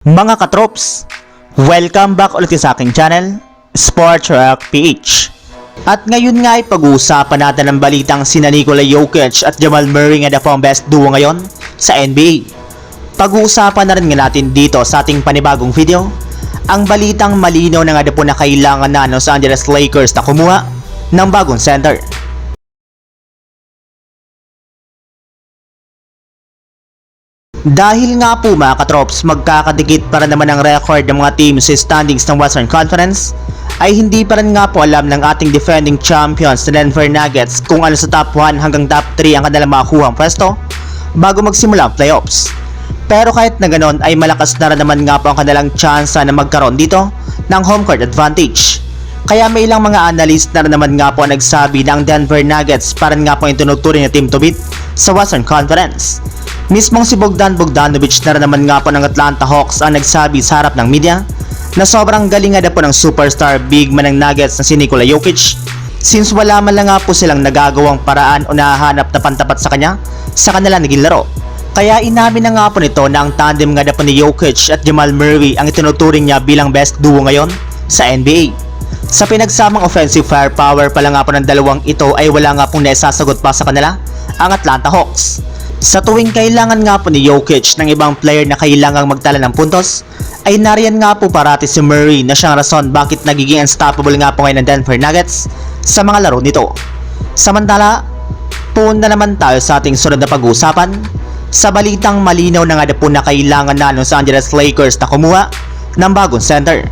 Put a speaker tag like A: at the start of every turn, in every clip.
A: Mga katrops, welcome back ulit sa aking channel, Sports Rock PH. At ngayon nga ay pag-uusapan natin ang balitang sina Nikola Jokic at Jamal Murray nga po ang best duo ngayon sa NBA. Pag-uusapan na rin nga natin dito sa ating panibagong video, ang balitang malinaw na nga po na kailangan na ng Los Angeles Lakers na kumuha ng bagong center. Dahil nga po mga katrops, magkakadikit para naman ang record ng mga teams sa standings ng Western Conference, ay hindi pa rin nga po alam ng ating defending champions na Denver Nuggets kung ano sa top 1 hanggang top 3 ang kanilang makuha ang pwesto bago magsimula ang playoffs. Pero kahit na ganon ay malakas na rin naman nga po ang kanilang tsansa na magkaroon dito ng home court advantage. Kaya may ilang mga analyst na rin naman nga po ang nagsabi na ang Denver Nuggets parang nga po yung tinuturing na team to beat sa Western Conference. Mismong si Bogdan Bogdanovic na naman nga po ng Atlanta Hawks ang nagsabi sa harap ng media na sobrang galing nga po ng superstar big man ng Nuggets na si Nikola Jokic since wala man lang nga po silang nagagawang paraan o nahahanap na pantapat sa kanya sa kanila naging laro. Kaya inamin na nga po nito na ang tandem nga po ni Jokic at Jamal Murray ang itinuturing niya bilang best duo ngayon sa NBA. Sa pinagsamang offensive firepower pala nga po ng dalawang ito ay wala nga pong naisasagot pa sa kanila ang Atlanta Hawks. Sa tuwing kailangan nga po ni Jokic ng ibang player na kailangang magtala ng puntos, ay nariyan nga po parati si Murray na siyang rason bakit nagiging unstoppable nga po ngayon ng Denver Nuggets sa mga laro nito. Samantala, punta naman tayo sa ating sunod na pag-uusapan sa balitang malinaw na nga na po na kailangan na Los Angeles Lakers na kumuha ng bagong center.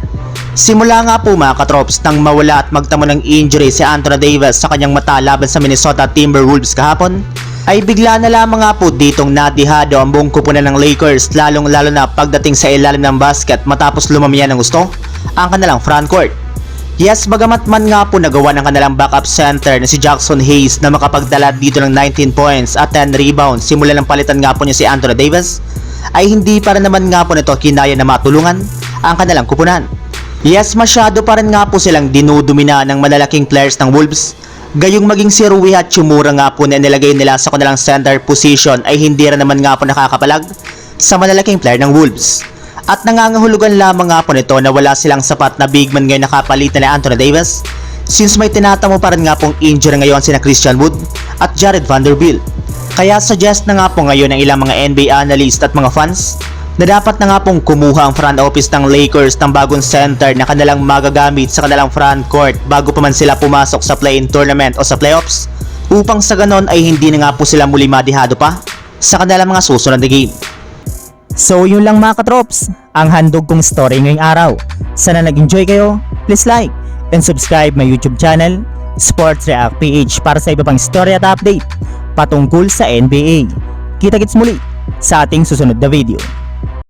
A: Simula nga po mga katrops nang mawala at magtamo ng injury si Anthony Davis sa kanyang mata laban sa Minnesota Timberwolves kahapon, ay bigla na lamang nga po ditong nadihado ang buong kupunan ng Lakers lalong lalo na pagdating sa ilalim ng basket matapos lumamihan ng gusto ang kanilang frontcourt. Yes, bagamat man nga po nagawa ng kanilang backup center na si Jackson Hayes na makapagdala dito ng 19 points at 10 rebounds simula ng palitan nga po niya si Anthony Davis, ay hindi pa rin naman nga po nito kinaya na matulungan ang kanilang kupunan. Yes, masyado pa rin nga po silang dinudumina ng malalaking players ng Wolves. Gayong maging si Rui Hachimura nga po na nilagay nila sa kanilang center position ay hindi rin naman nga po nakakapalag sa malalaking player ng Wolves. At nangangahulugan lamang nga po nito na wala silang sapat na big man ngayon nakapalit na Anthony Davis since may tinatamo pa rin nga pong injury ngayon sina Christian Wood at Jared Vanderbilt. Kaya suggest na nga po ngayon ng ilang mga NBA analyst at mga fans na dapat na nga pong kumuha ang front office ng Lakers ng bagong center na kanilang magagamit sa kanilang front court bago pa man sila pumasok sa play-in tournament o sa playoffs upang sa ganon ay hindi na nga po sila muli madihado pa sa kanilang mga susunod na game.
B: So yun lang mga katrops, ang handog kong story ngayong araw. Sana nag-enjoy kayo, please like and subscribe my YouTube channel, Sports React PH para sa iba pang story at update patungkol sa NBA. Kita-kits muli sa ating susunod na video.